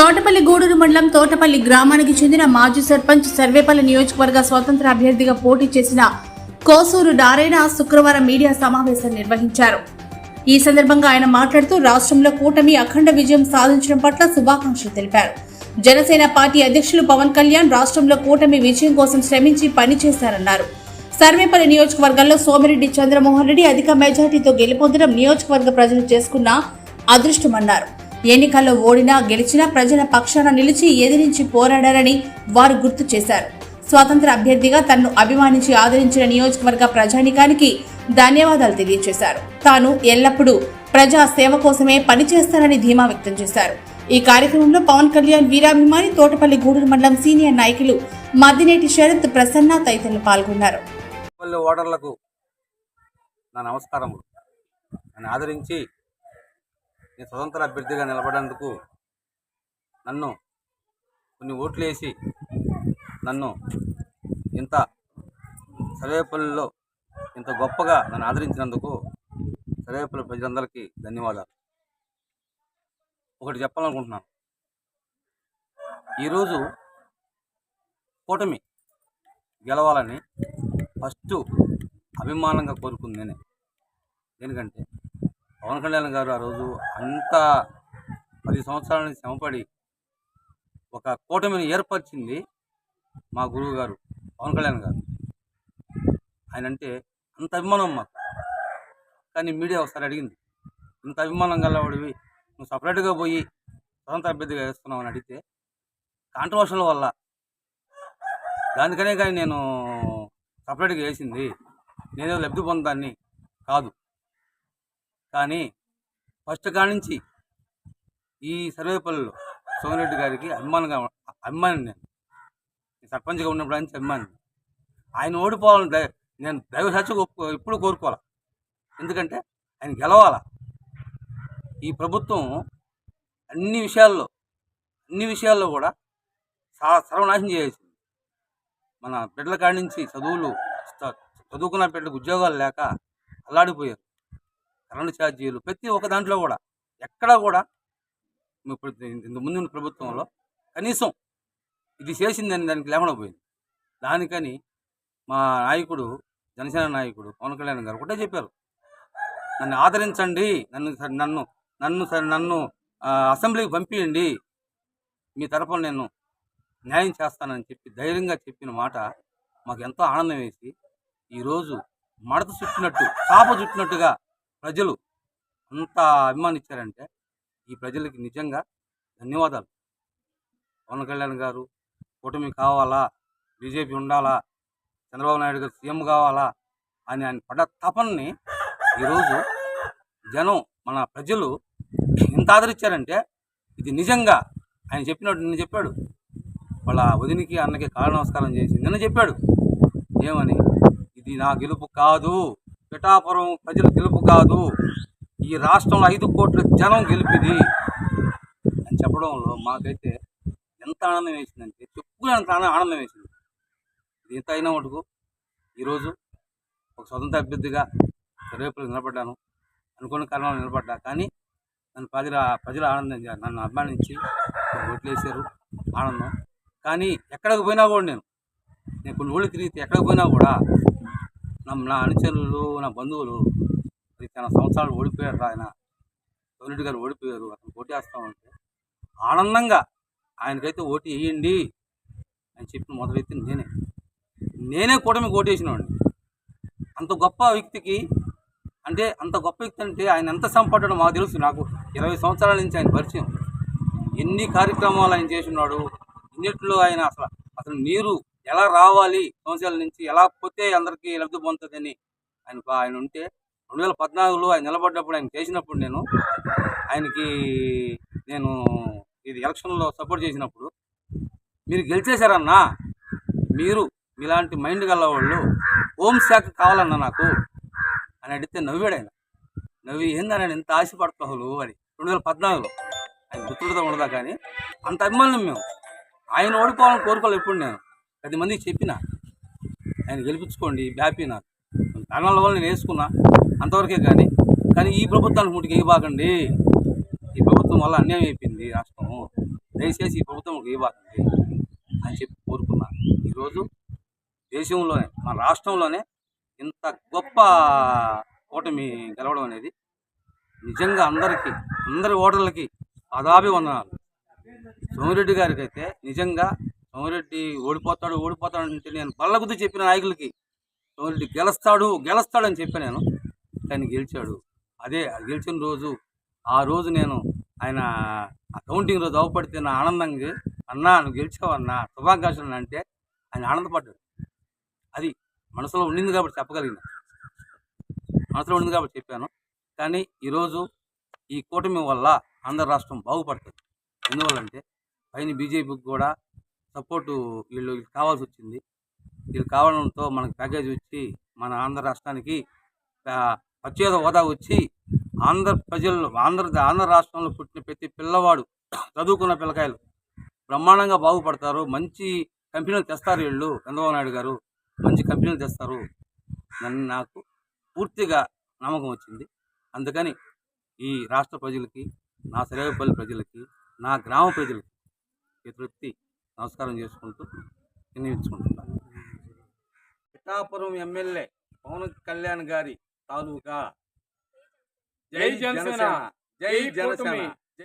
తోటపల్లి గూడూరు మండలం తోటపల్లి గ్రామానికి చెందిన మాజీ సర్పంచ్ సర్వేపల్లి నియోజకవర్గ స్వతంత్ర అభ్యర్థిగా పోటీ చేసిన కోసూరు నారాయణ శుక్రవారం మీడియా సమావేశం నిర్వహించారు. ఈ సందర్భంగా ఆయన మాట్లాడుతూ రాష్ట్రంలో కూటమి అఖండ విజయం సాధించడం పట్ల శుభాకాంక్షలు తెలిపారు. జనసేన పార్టీ అధ్యక్షులు పవన్ కళ్యాణ్ రాష్ట్రంలో కూటమి విజయం కోసం శ్రమించి పనిచేశారన్నారు. సర్వేపల్లి నియోజకవర్గంలో సోమిరెడ్డి చంద్రమోహన్ రెడ్డి అధిక మెజార్టీతో గెలుపొందడం నియోజకవర్గ ప్రజలు చేసుకున్న అదృష్టమన్నారు. ఎన్నికల్లో ఓడినా గెలిచినా ప్రజల పక్షాన నిలిచి ఎదిరించి పోరాడారని వారు గుర్తు చేశారు. స్వాతంత్ర అభ్యర్థిగా తనను అభిమానించి ఆదరించిన నియోజకవర్గ ప్రజానికానికి ధన్యవాదాలు తెలియజేశారు. తాను ఎల్లప్పుడూ ప్రజా సేవ కోసమే పనిచేస్తానని ధీమా వ్యక్తం చేశారు. ఈ కార్యక్రమంలో పవన్ కళ్యాణ్ వీరాభిమాని తోటపల్లి గూడూరు మండలం సీనియర్ నాయకులు మద్దినేటి శరత్ ప్రసన్న తదితరులు పాల్గొన్నారు. ఓటర్లకు నా నమస్కారం ఆదరించి నేను స్వతంత్ర అభ్యర్థిగా నిలబడేందుకు నన్ను కొన్ని ఓట్లు వేసి నన్ను ఇంత సర్వేపల్లిలో ఇంత గొప్పగా నన్ను ఆదరించినందుకు సర్వేపల్లి ప్రజలందరికీ ధన్యవాదాలు. ఒకటి చెప్పాలనుకుంటున్నాను. ఈరోజు కూటమి గెలవాలని ఫస్ట్ అభిమానంగా కోరుకుంది నేనే. దేనికంటే పవన్ కళ్యాణ్ గారు ఆ రోజు అంత పది సంవత్సరాలని శ్రమపడి ఒక కూటమిని ఏర్పరిచింది మా గురువు గారు పవన్ కళ్యాణ్ గారు. ఆయన అంటే అంత అభిమానం మాకు. కానీ మీడియా ఒకసారి అడిగింది ఇంత అభిమానం గలవాడివి నువ్వు సపరేట్గా పోయి స్వతంత్ర అభ్యర్థిగా వేస్తున్నావు అని అడిగితే కాంట్రవర్షన్ల వల్ల. దానికనే కానీ నేను సపరేట్గా వేసింది. నేనేదో లబ్ధి పొందాన్ని. కానీ ఫస్ట్ కాడి నుంచి ఈ సర్వేపల్లిలో సోమిరెడ్డి గారికి అభిమానంగా అభిమాని నేను. సర్పంచ్గా ఉన్నప్పుడు నుంచి అభిమాని ఆయన ఓడిపోవాలని నేను దైవ సత్యం ఇప్పుడు కోరుకోవాలి? ఎందుకంటే ఆయన గెలవాలా? ఈ ప్రభుత్వం అన్ని విషయాల్లో అన్ని విషయాల్లో కూడా సా- సర్వనాశనం చేయాల్సింది మన బిడ్డల కాడి నుంచి చదువులు చదువుకున్న బిడ్డలకు ఉద్యోగాలు లేక అల్లాడిపోయారు. కరెంటు ఛార్జీలు ప్రతి ఒక్క దాంట్లో కూడా. ఎక్కడా కూడా ఇప్పుడు ఇంత ముందు ఉన్న ప్రభుత్వంలో కనీసం ఇది చేసిందని దానికి లేకుండా పోయింది. దానికని మా నాయకుడు జనసేన నాయకుడు పవన్ కళ్యాణ్ గారు ఒకటే చెప్పారు. నన్ను ఆదరించండి నన్ను నన్ను నన్ను నన్ను అసెంబ్లీకి పంపించండి మీ తరపున నేను న్యాయం చేస్తానని చెప్పి ధైర్యంగా చెప్పిన మాట మాకు ఎంతో ఆనందం వేసి ఈరోజు మడత చుట్టినట్టు చాప చుట్టినట్టుగా ప్రజలు అంత అభిమానించారంటే ఈ ప్రజలకి నిజంగా ధన్యవాదాలు. పవన్ కళ్యాణ్ గారు కూటమి కావాలా? బీజేపీ ఉండాలా? చంద్రబాబు నాయుడు గారు సీఎం కావాలా? అని ఆయన పడ్డ తపనని ఈరోజు జనం మన ప్రజలు ఇంత ఆదరించారంటే ఇది నిజంగా ఆయన చెప్పినట్టు నిన్న చెప్పాడు. వాళ్ళ వదినికి అన్నకి కాళ్ళ నమస్కారం చేసి నిన్న చెప్పాడు. ఏమని? ఇది నా గెలుపు కాదు. పిఠాపురం ప్రజల గెలుపు కాదు. ఈ రాష్ట్రంలో ఐదు కోట్ల జనం గెలిపిది అని చెప్పడంలో మాకైతే ఎంత ఆనందం వేసిందంటే చెప్పుకునేంత ఆనందం వేసింది. ఇది ఎంత అయినా మటుకు ఈరోజు ఒక స్వతంత్ర అభ్యర్థిగా రేపు నిలబడ్డాను. అనుకున్న కారణాలు నిలబడ్డా. కానీ నన్ను ప్రజల ప్రజలు ఆనందంగా నన్ను అభిమానించి ఓట్లేసారు ఆనందం. కానీ ఎక్కడికి పోయినా కూడా నేను నేను కొన్ని ఊళ్ళు తిరిగితే ఎక్కడికి పోయినా కూడా నా అనుచరులు నా బంధువులు మరి తన సంవత్సరాలు ఓడిపోయారు ఆయన. సోనిరెడ్డి గారు ఓడిపోయారు. అతను ఓటు వేస్తామంటే ఆనందంగా ఆయనకైతే ఓటు వేయండి అని చెప్పిన మొదలైతే నేనే. నేనే కూటమి ఓటు వేసినవాడిని అంత గొప్ప వ్యక్తికి అంటే అంత గొప్ప వ్యక్తి అంటే ఆయన ఎంత సంపడ్డాడో మాకు తెలుసు. నాకు ఇరవై సంవత్సరాల నుంచి ఆయన పరిచయం. ఎన్ని కార్యక్రమాలు ఆయన చేసినాడు ఇన్నిట్లో ఆయన అసలు అసలు నీరు ఎలా రావాలి? సంవత్సరాల నుంచి ఎలా పోతే అందరికీ లబ్ధి పొందుతుందని ఆయన ఆయన ఉంటే రెండు వేల పద్నాలుగులో ఆయన నిలబడ్డప్పుడు ఆయన చేసినప్పుడు నేను ఆయనకి నేను ఇది ఎలక్షన్లో సపోర్ట్ చేసినప్పుడు మీరు గెలిచేశారన్నా మీరు మీలాంటి మైండ్ గల వాళ్ళు హోంశాఖ కావాలన్నా నాకు అని అడిగితే నవ్వాడు ఆయన. నవ్వి ఏందని ఎంత ఆశపడతావు అని. రెండు వేల పద్నాలుగులో ఆయన గుర్తుడుతో ఉండదా కానీ అంత అభిమానులు మేము. ఆయన ఓడిపోవాలని కోరుకోవాలి ఎప్పుడు నేను. పది మందికి చెప్పిన. ఆయన గెలిపించుకోండి హ్యాపీ నాకు కారణాల వల్ల నేను వేసుకున్నా అంతవరకే కానీ కానీ ఈ ప్రభుత్వానికి ముట్టుకు ఇవ్వబాకండి ఈ ప్రభుత్వం వల్ల అన్యాయం అయిపోయింది రాష్ట్రము. దయచేసి ఈ ప్రభుత్వం ఇవ్వబాకండి అని చెప్పి కోరుకున్నా. ఈరోజు దేశంలోనే మన రాష్ట్రంలోనే ఇంత గొప్ప కూటమి గెలవడం అనేది నిజంగా అందరికీ అందరి ఓటర్లకి పదాభివందనాలు. సోమిరెడ్డి గారికి అయితే నిజంగా సోమిరెడ్డి ఓడిపోతాడు ఓడిపోతాడు అంటే నేను బల్లగుద్దు చెప్పిన నాయకులకి సోమిరెడ్డి గెలుస్తాడు గెలుస్తాడు అని చెప్పాను నేను కానీ గెలిచాడు. అదే గెలిచిన రోజు ఆ రోజు నేను ఆయన ఆ కౌంటింగ్ రోజు అవపడితే నా ఆనందంగా అన్నా నువ్వు గెలిచావు అన్నా శుభాకాంక్షలు అంటే ఆయన ఆనందపడ్డాడు. అది మనసులో ఉండింది కాబట్టి చెప్పగలిగిన. మనసులో ఉండింది కాబట్టి చెప్పాను. కానీ ఈరోజు ఈ కూటమి వల్ల ఆంధ్ర రాష్ట్రం బాగుపడుతుంది. ఎందువల్లంటే పైన బీజేపీకి కూడా సపోర్టు వీళ్ళు కావాల్సి వచ్చింది వీళ్ళు కావడంతో మనకు ప్యాకేజ్ వచ్చి మన ఆంధ్ర రాష్ట్రానికి ప్రత్యేక హోదా వచ్చి ఆంధ్ర ప్రజల్లో ఆంధ్ర ఆంధ్ర రాష్ట్రంలో పుట్టిన ప్రతి పిల్లవాడు చదువుకున్న పిల్లకాయలు బ్రహ్మాండంగా బాగుపడతారు. మంచి కంపెనీలు తెస్తారు వీళ్ళు. చంద్రబాబు నాయుడు గారు మంచి కంపెనీలు తెస్తారు నన్ను నాకు పూర్తిగా నమ్మకం వచ్చింది. అందుకని ఈ రాష్ట్ర ప్రజలకి నా సరేపల్లి ప్రజలకి నా గ్రామ ప్రజలకి ఎదురెత్తి నమస్కారం చేసుకుంటూ వినియోగించుకుంటున్నాను పిఠాపురం ఎమ్మెల్యే పవన్ కళ్యాణ్ గారి తాలూకా జై జనసేన. జై జనసేన.